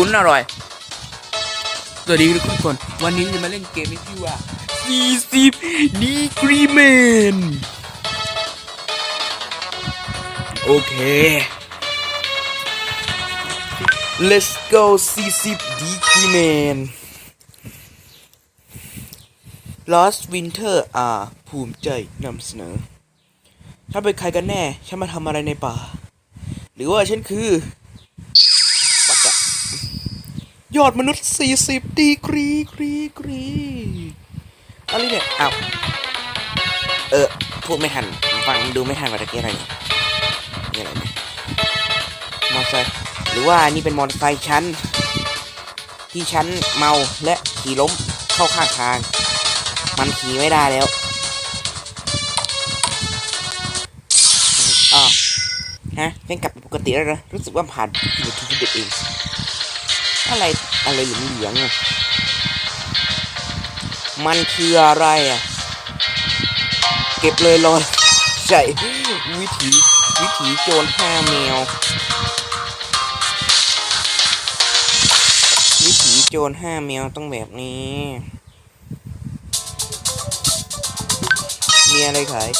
วุ้นอร่อย สวัสดีทุกคน วันนี้จะมาเล่นเกมที่ชื่อว่า 40ดีกรีแมนโอเค let's go 40ดีกรีแมน Lost Winter อ่าภูมิใจนำเสนอ ถ้าเป็นใครกันแน่ ฉันมาทำอะไรในป่า หรือว่าฉันคือ ยอดมนุษย์ 40 ดีกรีกรีกรีอะไรเนี่ยอ้าวเออพูดไม่ทัน ฟังดูไม่ทันว่าตะกี้อะไรเนี่ยนี่อะไรเนี่ยมอเตอร์ไซค์หรือว่านี่เป็นมอเตอร์ไซค์ฉันที่ฉันเมาและขี่ล้มเข้าข้างทาง มันขี่ไม่ได้แล้วอ้าวฮะเป็นกลับปกติแล้วนะรู้สึกว่าผ่านกี่นาทีที่เด็กเองอะไร อะไรเหลืองเหลืองๆอะมันคืออะไรอะ เก็บเลยรอใช่วิถีวิถีโจรห้าแมว วิถีโจรห้าแมวต้องแบบนี้ มีอะไรขาย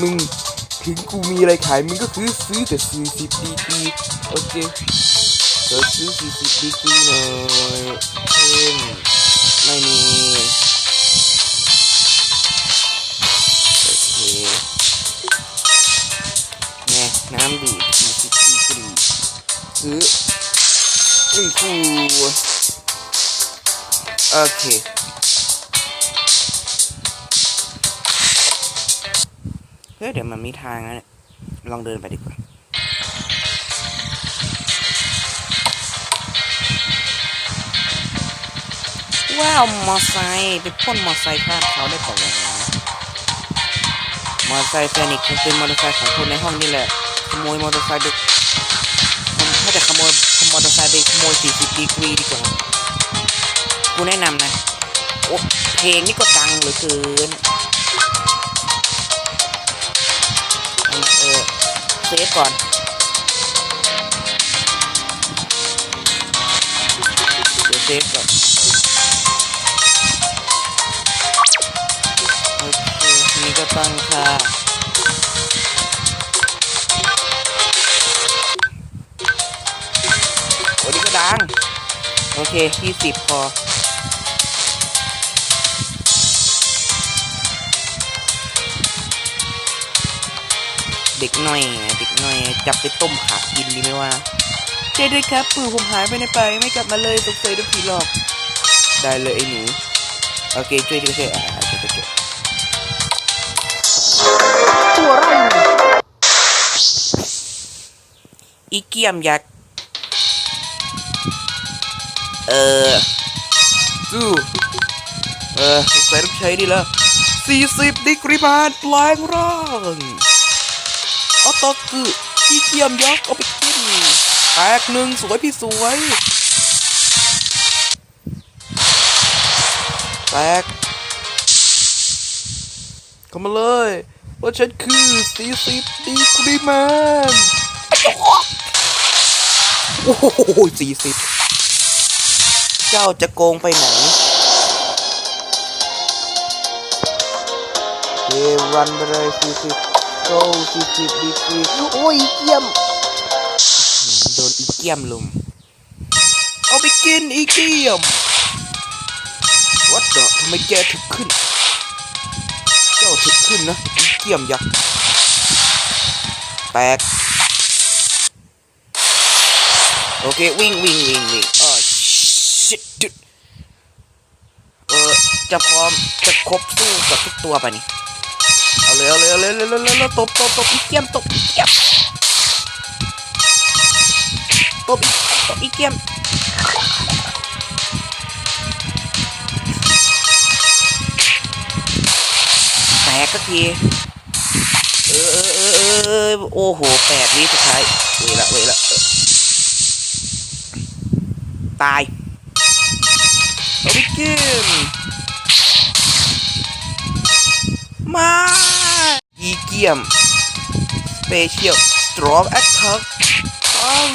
มึงถึงกูมีอะไรขาย มึงก็คือซื้อแต่สี่สิบดีกรีโอเค เธอซื้อสี่สิบดีกรีหน่อยเช่นไม่มีโอเคแน่น้ำดีสี่สิบดีกรีซื้ออุ้ยคูโอเคเฮ้ยเดี๋ยวมันมีทางนะลองเดินไปดีกว่า ว้าวมอไซค์ไปพ่นมอไซค์ข้ามเขาได้ก่อนเลยนะมอไซค์แฟนิกคงเป็นมอเตอร์ไซค์ของคนในห้องนี่แหละขโมยมอเตอร์ไซค์ไปถ้าจะขโมยมอเตอร์ไซค์ไปขโมย 40 ดีกรีดีกว่ากูแนะนำนะโอ้เพลงนี่ก็ดังเหลือเกินเออเซฟก่อนเดี๋ยวเซฟก่อน นี่ก็ตั้งค่าโอ้นี่ก็ดัง โอเคยี่สิบพอ เด็กน้อยไงเด็กน้อย จับไปต้มขากินดีไหมว่าเจ๊ด้วยครับปู่ผมหายไปไหนไปไม่กลับมาเลยตกใจโดนผีหลอก ได้เลยไอ้หนู โอเคช่วยช่วยช่วยอ่าช่วยช่วยช่วย ตัวไรอีเกียมยักษ์เออสู้เออสงสัยต้องใช้ดีล้วสี่สิบดีกรีบาลแปลงร่างเอาตอคืออีเกียมยักษ์เอาไปกินแตกหนึ่งสวยพี่สวยแตกเข้ามาเลย ว่าฉันคือสีสิบดีกรีแมนโอ้โหสี่สิบเจ้าจะโกงไปไหนเฮรันไปเลยสี่สิบโก้สี่สิบดีกรีโอ้ยอีเกียมโดนอีเกียมลุมเอาไปกินอีเกียมวัดเดอะทำไมแกถึกขึ้น เจ้าถึกขึ้นนะ อีเกียมยักษ์แตกโอเควิ่งวิ่งวิ่งวิ่งอ๋อชิดจุดเออจะพร้อมจะครบสู้กับทุกตัวไปะนี่เอาเลยเอาเลยเอาเลยเอาเลยเอาเลยเอาเลยตบตบตบอีเกียมตบอีเกียมตบอีตบอีเกียมแตกสักที เออเออเออเออโอ้โหแปดวิสุดท้ายเวละเวละตายเอาไปกินมาอีเกียมสเปเชียลสตรองแอคทักต้อง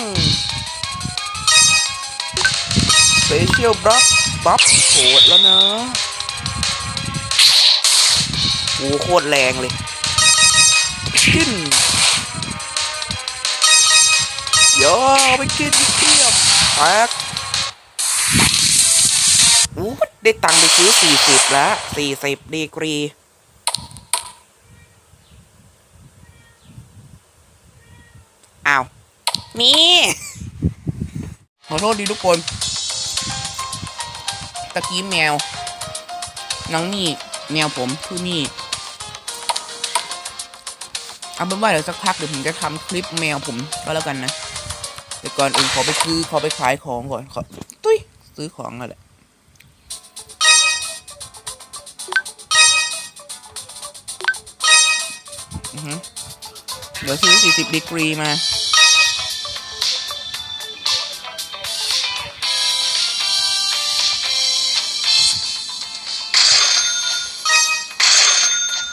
สเปเชียลบัฟบัฟโหดแล้วนะโอ้โคตรแรงเลย ขึ้นโย่ไปกินเตี้ยมแตกโอ้ได้ตังค์ไปซื้อ40แล้ว40ดีกรีอ้าวนี่ขอโทษดีทุกคน ตะกี้แมว น้องนี่ แมวผมคือนี่ เอาเป็นว่าเดี๋ยวสักพักเดี๋ยวผมจะทำคลิปแมวผมก็แล้วกันนะแต่ก่อนอื่นขอไปซื้อขอไปขายของก่อนขอตุ้ยซื้อของอะไรอือหือเดี๋ยวซื้อ 40 ดีกรีมา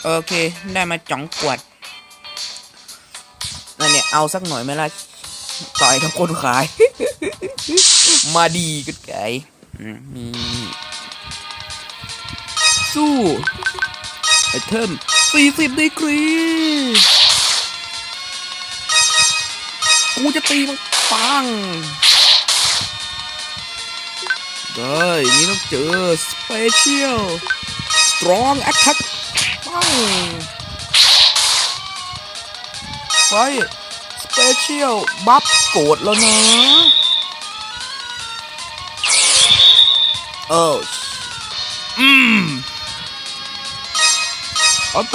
โอเค ได้มาจ่องกวด เอาสักหน่อยไหมล่ะต่อยกับคนขาย มาดีกุดไก่สู้ไอเทม40ดีกรีกูจะตีมันปังได้นี่ต้องเจอ Special Strong Attack ปังไฟ Special บัฟโกรธแล้วนะเอออืมเอาไป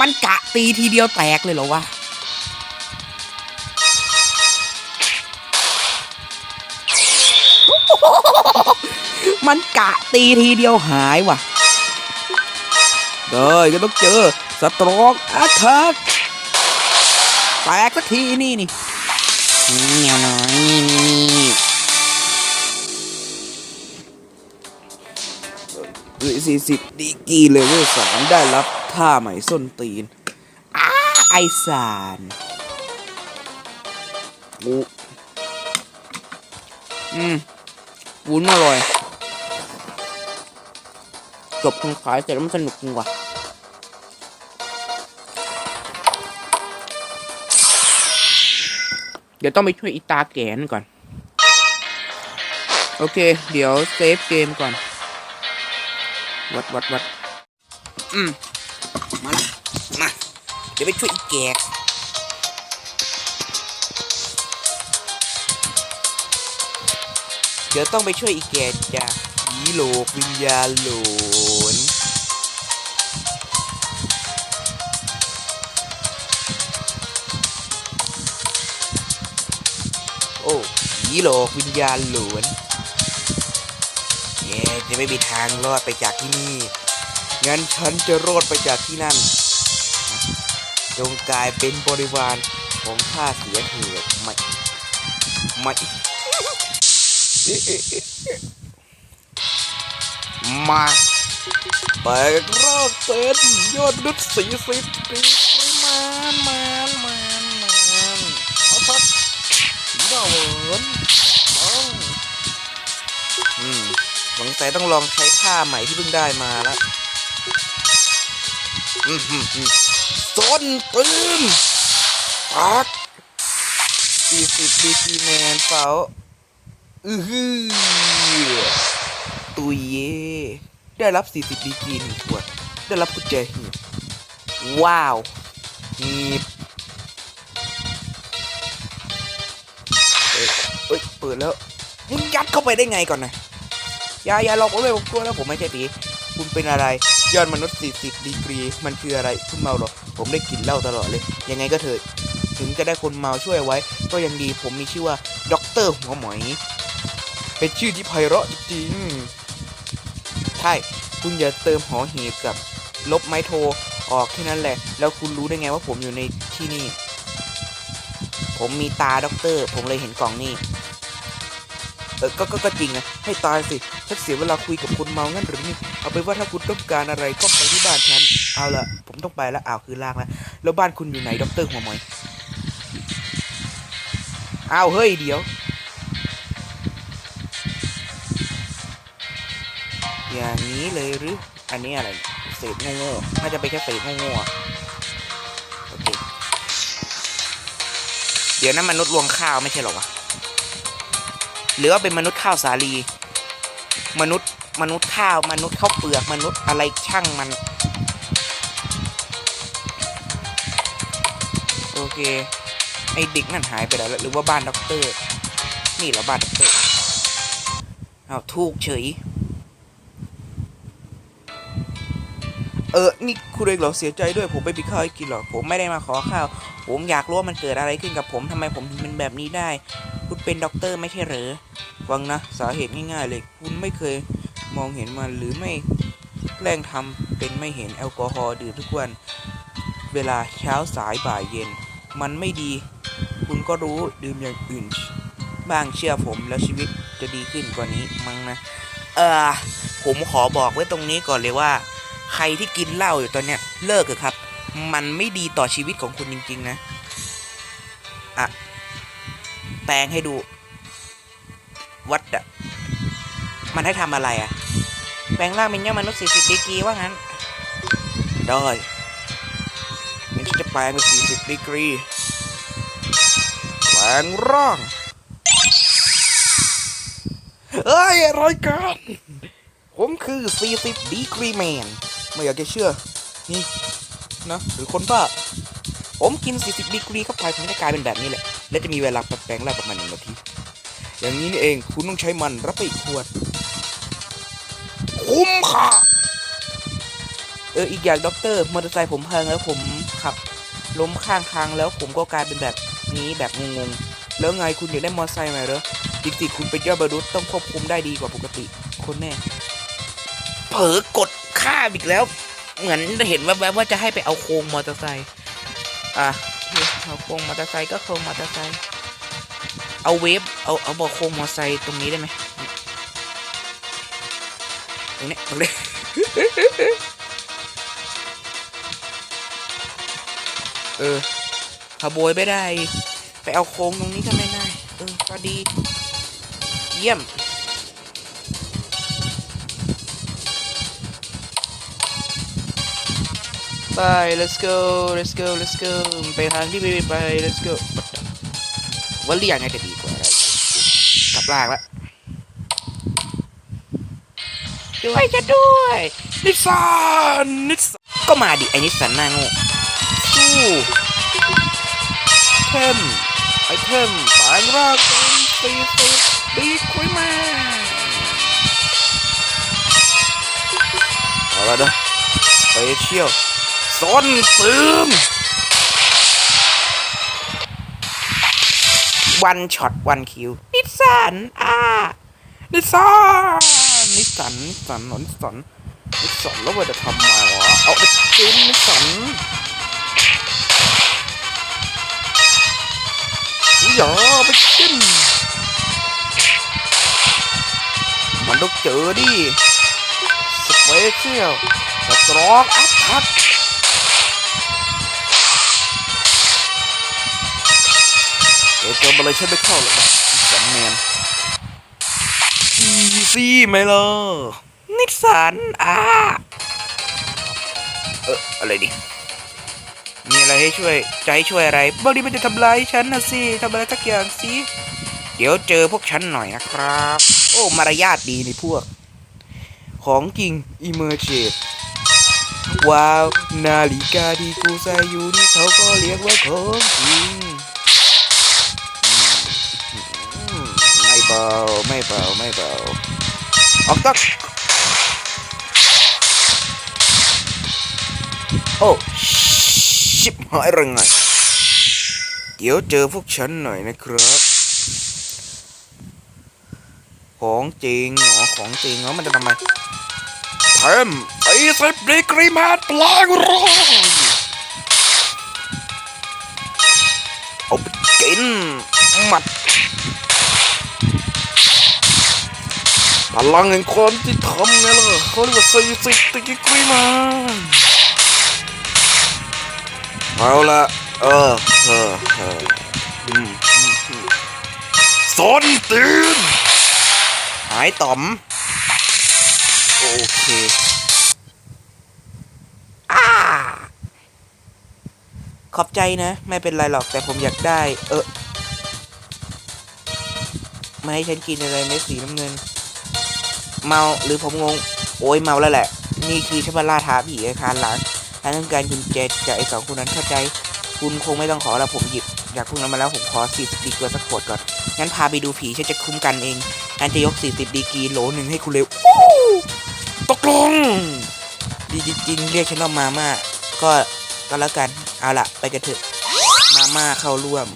มันกะตีทีเดียวแตกเลยเหรอวะมันกะตีทีเดียวหายว่ะ ได้ก็ต้องเจอสตรองอาทักแตกสักทีนี่นี่เหนียวน้อยนี่นี่นี่สี่สิบดีกีเลเวลสามได้รับท่าใหม่ส้นตีนอ้าไอสารกูอืมวุ้นอร่อยจบคนขายเสร็จแล้วมันสนุกจริงว่ะ ดี๋ยวต้องไปช่วยอีตาแก่นก่อน โอเค เดี๋ยวเซฟเกมก่อน วัดวัดวัดอืม มาละมา เดี๋ยวไปช่วยอีแก่เดี๋ยวต้องไปช่วยอีแก่จากผีโลกวิญญาณหลน ผีโลกวิญญาณหลวนเย้จะไม่มีทางรอดไปจากที่นี่ งั้นฉันจะรอดไปจากที่นั่น จงกลายเป็นบริวารของข้าเสียเถิดไม่ไม่มาแตกรอบเป็นยอดนุษสี่สิบปีมามามามานเอาพักสีดาว สัยต้องลองใช้ท่าใหม่ที่เพิ่งได้มาล้วอืมอืมอืมต้นปืนปักสี่สิบดีจีแมนเฝ้าอือฮือตุยเย่ได้รับ 40ดีจีหนึ่งขวด ได้รับกุญแจหีบว้าวหีบเอ้ยเปิดแล้วมึงยัดเข้าไปได้ไงก่อนนะ อย่าอย่าหลอกผมเลยผมกลัวแล้วผมไม่ใช่ผีคุณเป็นอะไรยอดมนุษย์ 40 ดีกรี มันคืออะไรคุณเมาหรอ ผมได้กลิ่นเหล้าตลอดเลย ยังไงก็เถิด ถึงจะได้คนเมาช่วยไว้ ก็ยังดีผมมีชื่อว่าด็อกเตอร์หัวหมอย เป็นชื่อที่ไพเราะจริงใช่ คุณอย่าเติมหอหีบกับ ลบไม้โทรออกแค่นั้นแหละ แล้วคุณรู้ได้ไงว่าผมอยู่ในที่นี่ ผมมีตาด็อกเตอร์ ผมเลยเห็นกล่องนี่เออก็ก็จริงนะ ให้ตายสิ ฉันเสียเวลาคุยกับคนเมางั้นหรือไม่เอาไปว่าถ้าคุณต้องการอะไรก็ไปที่บ้านฉันเอาละผมต้องไปละอ้าวคือล่างแล้วแล้วบ้านคุณอยู่ไหนด็อกเตอร์หัวหมอยอ้าวเฮ้ยเดี๋ยวอย่างนี้เลยหรือ อันนี้อะไรเศษงง่ๆน่าจะไปแค่เศษงงๆโอเคเดี๋ยวนั้นมนุษย์รวงข้าวไม่ใช่หรอวะหรือว่าเป็นมนุษย์ข้าวสาลี มนุษย์มนุษย์ข้าวมนุษย์ข้าวเปลือกมนุษย์อะไรช่างมัน โอเค ไอเด็กนั่นหายไปแล้วหรือว่าบ้านด็อกเตอร์ นี่เหรอบ้านด็อกเตอร์เอาถูกเฉย เออ นี่คุณเองเหรอเสียใจด้วยผมไม่มีข้าวให้กินหรอกผมไม่ได้มาขอข้าว ผมอยากรู้ว่ามันเกิดอะไรขึ้นกับผมทำไมผมถึงเป็นแบบนี้ได้ คุณเป็นด็อกเตอร์ไม่ใช่เหรอ ฟังนะสาเหตุง่ายๆเลย คุณไม่เคยมองเห็นมันหรือไม่แกล้งทำเป็นไม่เห็นแอลกอฮอล์ดื่มทุกวัน เวลาเช้าสายบ่ายเย็น มันไม่ดี คุณก็รู้ดื่มอย่างอื่น บ้างเชื่อผมแล้วชีวิตจะดีขึ้นกว่านี้มั้งนะ เออผมขอบอกไว้ตรงนี้ก่อนเลยว่า ใครที่กินเหล้าอยู่ตอนเนี้ยเลิกเถอะครับ มันไม่ดีต่อชีวิตของคุณจริง ๆ นะ อะ แปลงให้ดู วัดอะมันให้ทำอะไรอะแปลงร่างเป็นยอดมนุษย์สี่สิบดีกรีว่างั้น ได้งั้นฉันจะแปลงเป็นสี่สิบดีกรีแปลงร่างเอ้ยอะไรกันผมคือ40ดีกรีแมนไม่อยากจะเชื่อ นี่นะหรือคนบ้าผมกิน 40ดีกรีเข้าไปผมจะกลายเป็นแบบนี้แหละ และจะมีเวลาแปลงร่างประมาณหนึ่งนาที อย่างนี้นี่เองคุณต้องใช้มันรับไปอีกขวด คุ้มค่ะ เอออีกอย่างด็อกเตอร์มอเตอร์ไซค์ผมพังแล้วผมขับ ล้มข้างทางแล้วผมก็กลายเป็นแบบนี้แบบงงๆ แล้วไงคุณอยากได้มอเตอร์ไซค์ไหมเหรอจริงๆคุณเป็นยอดมนุษย์ต้องควบคุมได้ดีกว่าปกติ คนแน่ เผลอกดข้ามอีกแล้ว เหมือนเห็นแวบๆว่าจะให้ไปเอาโครงมอเตอร์ไซค์อะเอาโครงมอเตอร์ไซค์ก็โครงมอเตอร์ไซค์ เอาเวฟเอาเอาบอกโครงมอไซค์ตรงนี้ได้ไหมตรงนี้ตรงนี้เออขโมยไม่ได้ ไปเอาโครงตรงนี้ก็ไม่ได้เออก็ดี เยี่ยม ไป let's go let's go let's go ไปทางที่ไปไป let's go ว่าเรียกไงจะดีกว่ากลับล่างละช่วยฉันด้วยนิสสันนิสสันก็มาดิไอ้นิสสันหน้าง่สู้เทมไอเทมแปลงร่างเป็นสีสีดีคุยมาเอาละนะสเปเชียลซอนปืม วันช็อตวันคิวนิสสันอ่านิสสันนิสสันนิสสันนิสสันนิสสันแล้วว่าจะทำไมวะเอาไปกินนิสสันอย่าไปกินมันต้องเจอดิสเปเชียลสตรองอัพทัก เดี๋ยวเจอมาเลยฉันไม่เข้าหรอกนะนิสสันแมนอีซี่ไหมล่ะนิสสันอะเอออะไรดิมีอะไรให้ช่วยจะให้ช่วยอะไรบางทีมันจะทำร้ายฉันนะสิทำอะไรสักอย่างสิเดี๋ยวเจอพวกฉันหน่อยนะครับ โอ้มารยาทดีนี่พวก ของจริงอิเมอร์เจดว้าว นาฬิกาที่กูใส่อยู่นี่เขาก็เรียกว่าของจริง เบาไม่เบาไม่เบาออกตักโอ้ชิบหายระไงเดี๋ยวเจอพวกฉันหน่อยนะครับ ของจริงเหรอของจริงเหรอมันจะทำไมเทมไอ้สิบดีกรีมาปลางร้อยเอาไปกินหมัด พลังแห่งความที่ทำไงล่ะเขาเรียกว่าสี่สิบดีกรีมาเอาละเออเออเอออืมอืมอืมสนตื่นหายต่อม โอเคอาขอบใจนะ ไม่เป็นไรหรอกแต่ผมอยากได้ เออไม่ให้ฉันกินอะไรเม็ดสีน้ำเงิน เมาหรือผมงง โอ้ยเมาแล้วแหละ นี่คือชบาล่าท้าผีอาคารหลังถ้าต้องการกุญแจจากไอ้สองคนนั้นเข้าใจ คุณคงไม่ต้องขอแล้วผมหยิบอยากพวกนั้นมาแล้วผมขอ 40 ดีกรีสักขวดก่อน งั้นพาไปดูผีฉันจะคุ้มกันเองอันจะยก 40 ดีกรีโหลหนึ่งให้คุณเร็วตกลง ดีจริงเรียกฉันว่ามาม่าก็ก็แล้วกัน เอาละไปกันเถอะ มาม่าเข้าร่วม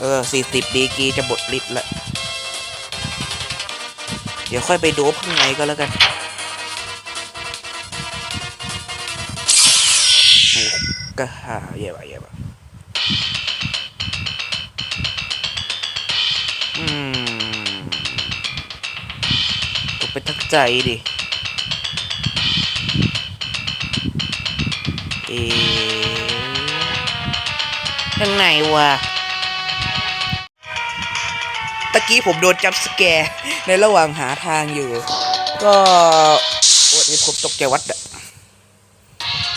เออ 40 ดีกรีจะบดลิตรละ เดี๋ยวค่อยไปโดบข้างในก็แล้วกันก็หาเย่บะเย่บะอืมตกไปทักใจดิ เอ๊ะยังไงวะตะ กี้ผมโดนจับสแกร์ในระหว่างหาทางอยู่ ก็โอ้ยผมตกใจวัดอะ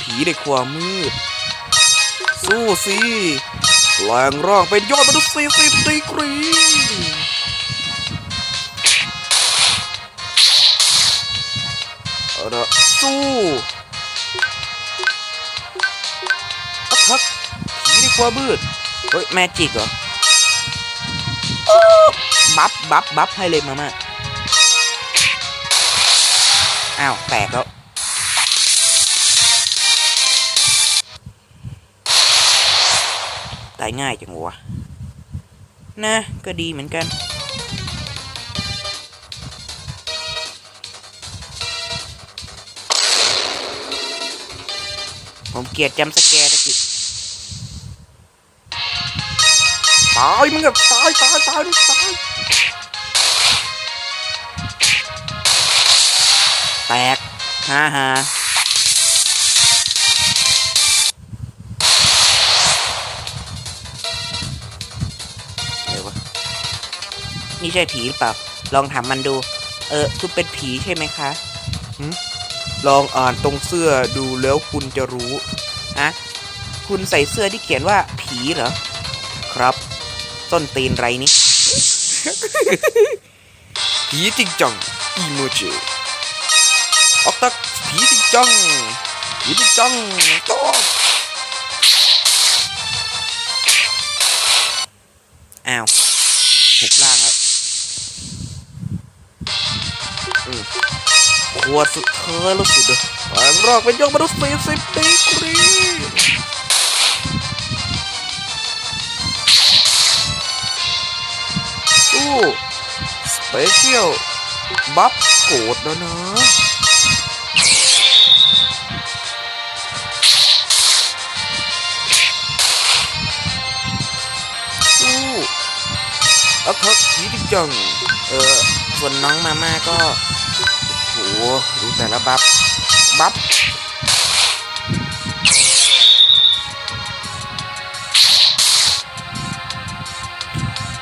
ผีในความมืด สู้สิแปลงร่างเป็นยอดมนุษย์สี่สิบดีกรีเอาละสู้อัพทักผีในความมืด เฮ้ย แมจิกเหรอ บัฟบัฟบัฟให้เลยมาม่าอ้าวแตกแล้วตายง่ายจังวะนะก็ดีเหมือนกัน ผมเกลียดจำสแกร์ตะกี้ตายมึงอะตายตายตายต ตกฮ่าฮ่าอะไรวนี่ใช่ผีหรือเปล่า ลองถามมันดู เออ คุณเป็นผีใช่ไหมคะหืมลองอ่านตรงเสื้อดูแล้วคุณจะรู้อะคุณใส่เสื้อที่เขียนว่าผีเหรอ ครับต้นตีนไรนี่ผีจริงจังอีโมจิ ออกตักผีจริงจังผีจริงจังตอบอ้าวหุบล่างแล้วอืมขวดสุดท้ายแล้วสิเด้อแปลงร่างเป็นยอดมนุษย์สี่สิบดีกรีสู้สเปเชียลบัฟโกรธแล้วนะ อัพทักผีจริจัง เออ ส่วนน้องมาม่าก็โหดูแต่ละบัฟ บัฟ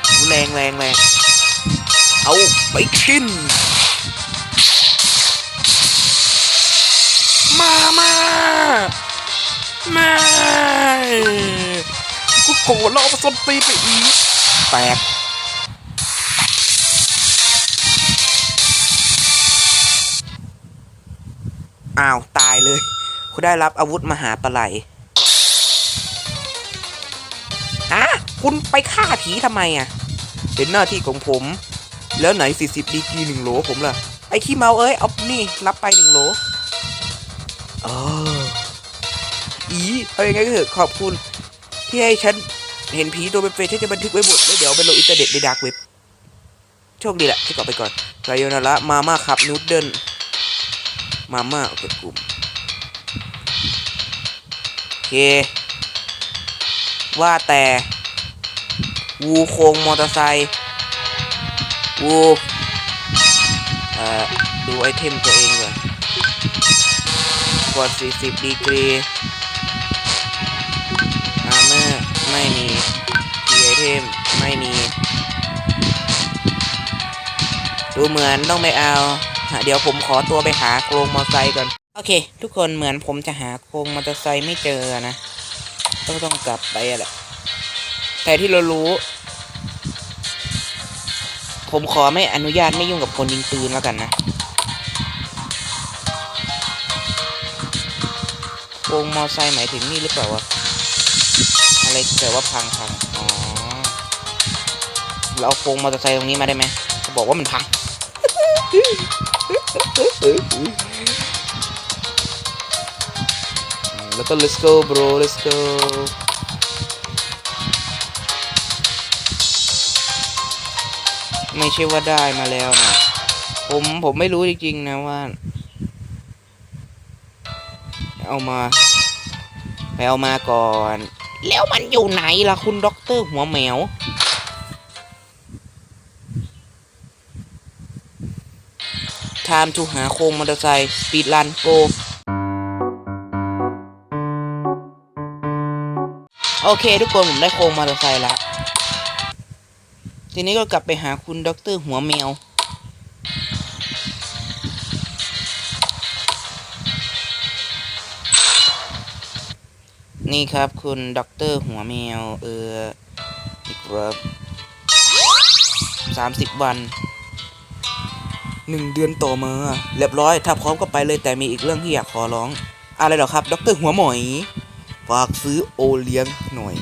หูแรงแรงแรงเอาไปกิน มามามากูโกรธแล้วเอามาส้นตีไปอีก แตก อ้าวตายเลยคุณได้รับอาวุธมหาปลาไหลฮะคุณไปฆ่าผีทำไมอะเป็นหน้าที่ของผม แล้วไหน 40ดีกีหนึ่งโหลผมล่ะ ไอ้ขี้เมาเอ้ย เอา นี่ รับไปหนึ่งโหลอออีเอายังไงก็เถอะขอบคุณ ที่ให้ฉันเห็นผีตัวเป็นๆฉันจะบันทึกไว้หมดแล้วเดี๋ยวไปลงอินเทอร์เน็ตในดาร์กเว็บ โชคดีแหละที่กลับไปก่อนไซโยนาระมาม่าขับนูดเดิล มาม่าเอาเก็บกลุ่มโอเค ว่าแต่ วูโคงมอเตอร์ไซค์วูเอ่อดูไอเทมตัวเองก่อนกด40 ดีกรีอาร์เมอร์ไม่มีทีไอเทมไม่มี ดูเหมือนต้องไปเอา เดี๋ยวผมขอตัวไปหาโครงมอเตอร์ไซค์ก่อน โอเค ทุกคนเหมือนผมจะหาโครงมอเตอร์ไซค์ไม่เจอนะ ต้องต้องกลับไปอะแหละ แต่ที่เรารู้ ผมขอไม่อนุญาตไม่ยุ่งกับคนยิงปืนแล้วกันนะ โครงมอเตอร์ไซค์หมายถึงนี่หรือเปล่าวะ อะไรแต่ว่าพังพังอ๋อ เราเอาโครงมอเตอร์ไซค์ตรงนี้มาได้ไหมเขาบอกว่ามันพัง แล้วก็ let's go bro let's go ไม่ใช่ว่าได้มาแล้วนะ ผมผมไม่รู้จริงๆนะว่า เอามา ไปเอามาก่อน แล้วมันอยู่ไหนล่ะคุณด็อกเตอร์หัวแมว time to หาโครงมอเตอร์ไซค์ speed run go โอเค ทุกคนผมได้โครงมอเตอร์ไซค์ล้วทีนี้ก็กลับไปหาคุณด็อกเตอร์หัวแมวนี่ครับคุณด็อกเตอร์หัวแมว เออนี่ครับสามสิบวัน หนึ่งเดือนต่อมาเรียบร้อย ถ้าพร้อมก็ไปเลยแต่มีอีกเรื่องที่อยากขอร้อง อะไรเหรอครับด็อกเตอร์หัวหมอย ฝากซื้อโอเลี้ยงหน่อย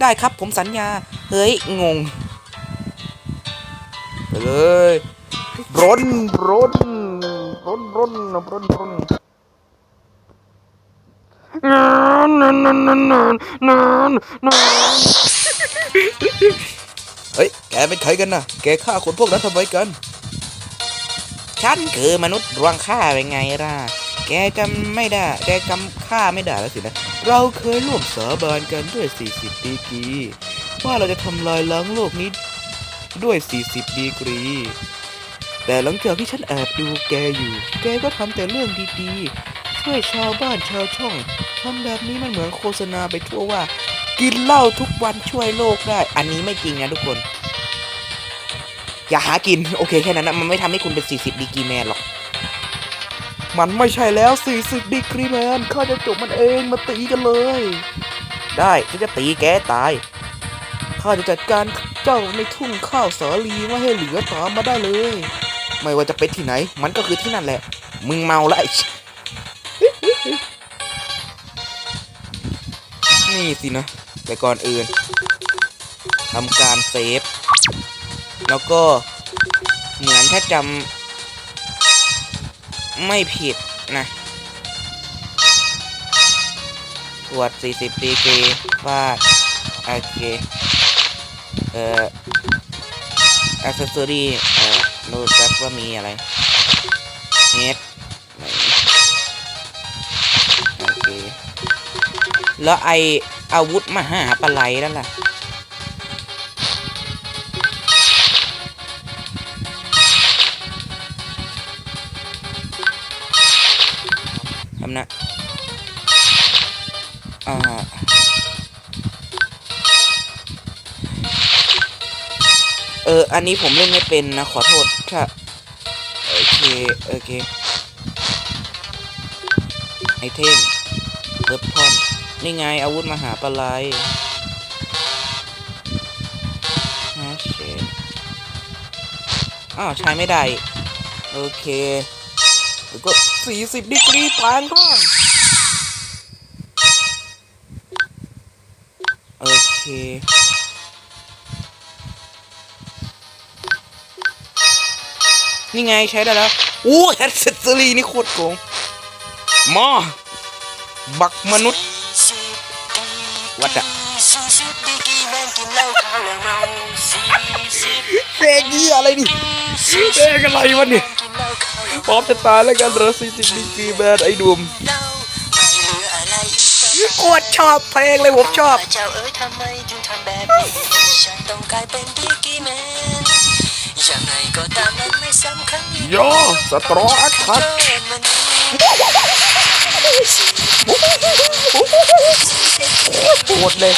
ได้ครับผมสัญญา เฮ้ย งง ไปเลยร้นร้นร้นร้นร้นร้นนานนานนานนานนานนานนานเฮ้ย แกเป็นใครกันนะแกฆ่าคนพวกนั้นทำไมกัน ฉันคือมนุษย์รวงฆ่าเป็นไงล่ะ แกจำไม่ได้ แกจำฆ่าไม่ได้แล้วสินะ เราเคยร่วมสาบานกันด้วย 40 ดีกรี ว่าเราจะทำลายล้างโลกนี้ด้วย 40 ดีกรี แต่หลังจากที่ฉันแอบดูแกอยู่ แกก็ทำแต่เรื่องดีๆ ช่วยชาวบ้านชาวช่องทำแบบนี้มันเหมือนโฆษณาไปทั่วว่า กินเหล้าทุกวันช่วยโลกได้ อันนี้ไม่จริงนะทุกคน อย่าหากิน โอเคแค่นั้นนะมันไม่ทำให้คุณเป็น 40ดีกรีแมนหรอก มันไม่ใช่แล้ว 40ดีกรีแมนข้าจะจบมันเองมาตีกันเลย ได้ฉันจะตีแกตายข้าจะจัดการเจ้าในทุ่งข้าวสาลีไม่ให้เหลือตามมาได้เลย ไม่ว่าจะเป็นที่ไหน มันก็คือที่นั่นแหละ มึงเมาแล้วไอ้นี่สินะ แต่ก่อนอื่นทำการเซฟ แล้วก็เหมือนถ้าจำไม่ผิดนะขวด40ดีกรีฟาดโอเค เอ่ออัซเซอรี่เอ่อดูแป๊บว่ามีอะไรเฮดไหนโอเค แล้วไออาวุธมหาปลาไหลนั่นล่ะ ออ อันนี้ผมเล่นไม่เป็นนะ ขอโทษถ้าโอเค โอเค ไอเทมเบิร์ดพอนนี่ไง อาวุธมหาปลายฮะเชนอ้าวใช้ไม่ได้ โอเคแล้วก็สี่สิบดีกรีปานร่างโอเค นี่ไงใช้ได้แล้วโอ้แฮตเซสซอรี่นี่โคตรโกงมอบักมนุษย์วัดอะเพลงนี้อะไรดิเพลงอะไรวะเนี่ยพร้อมจะตายแล้วกันเหรอสี่สิบดีกีแบนไอ้ดุมโคตรชอบเพลงเลยผมชอบเจ้าเอ๋ยทำไมถึงทำแบบนี้ฉันต้องกลายเป็นดีกีแมน ยังไงก็ตามมันไม่สำคัญโยสตรออัดคัดมันโคตรเลย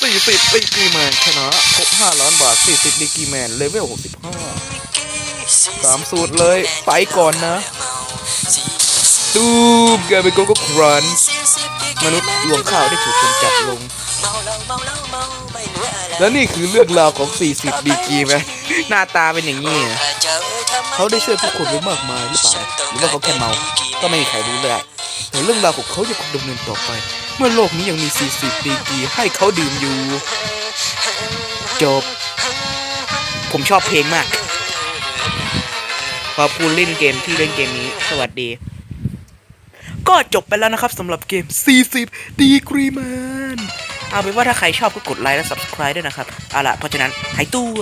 สี่40ดีกีแมนชนะครบ5ล้านบาท40ดีกีแมนเลเวล65ตาสามสูตรเลย ไปก่อนนะตูมแกเป็นโกโก้ครันมนุษย์รวงข้าวได้ถูกกำจัดลง และนี่คือเรื่องราวของ 40 ดีกรีแมหน้าตาเป็นอย่างนี้เขาได้ช่วยผู้คนไว้มากมายหรือเปล่าหรือว่าเขาแค่เมา ก็ไม่มีใครรู้เลยแต่เรื่องราวของเขายังคงดำเนินต่อไป เมื่อโลกนี้ยังมี 40 ดีกีให้เขาดื่มอยู่ จบ ผมชอบเพลงมาก ขอบคุณเล่นเกมที่เล่นเกมนี้ สวัสดี ก็จบไปแล้วนะครับสำหรับเกม 40 ดีกรีแมน เอาเป็นว่าถ้าใครชอบก็กดไลค์และ subscribe ด้วยนะครับ เอาล่ะเพราะฉะนั้นหายตัว